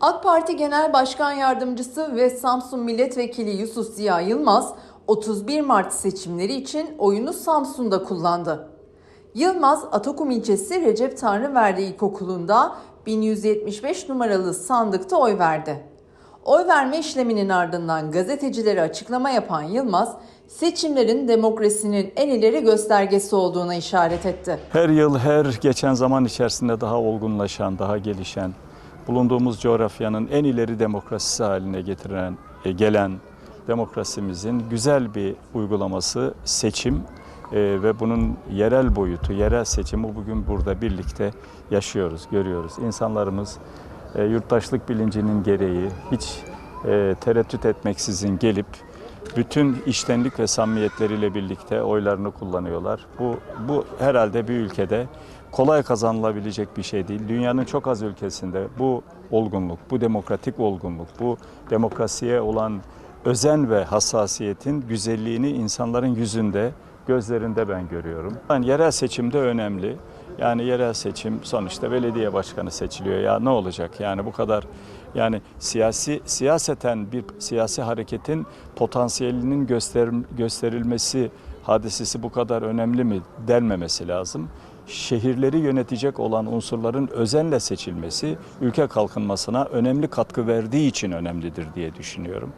AK Parti Genel Başkan Yardımcısı ve Samsun Milletvekili Yusuf Ziya Yılmaz 31 Mart seçimleri için oyunu Samsun'da kullandı. Yılmaz Atakum ilçesi Recep Tanrıverdi İlkokulu'nda 1175 numaralı sandıkta oy verdi. Oy verme işleminin ardından gazetecilere açıklama yapan Yılmaz, seçimlerin demokrasinin en ileri göstergesi olduğuna işaret etti. Her yıl, her geçen zaman içerisinde daha olgunlaşan, daha gelişen, bulunduğumuz coğrafyanın en ileri demokrasisi haline getiren, e, gelen demokrasimizin güzel bir uygulaması seçim e, ve bunun yerel boyutu, yerel seçimi bugün burada birlikte yaşıyoruz, görüyoruz. İnsanlarımız e, yurttaşlık bilincinin gereği hiç e, tereddüt etmeksizin gelip bütün iştenlik ve samimiyetleriyle birlikte oylarını kullanıyorlar. Bu, bu herhalde bir ülkede kolay kazanılabilecek bir şey değil. Dünyanın çok az ülkesinde bu olgunluk, bu demokratik olgunluk, bu demokrasiye olan özen ve hassasiyetin güzelliğini insanların yüzünde, gözlerinde ben görüyorum. Yani yerel seçimde önemli. Yani yerel seçim sonuçta belediye başkanı seçiliyor. Ya ne olacak? Yani bu kadar yani siyasi siyaseten bir siyasi hareketin potansiyelinin göster, gösterilmesi hadisesi bu kadar önemli mi denmemesi lazım. Şehirleri yönetecek olan unsurların özenle seçilmesi ülke kalkınmasına önemli katkı verdiği için önemlidir diye düşünüyorum.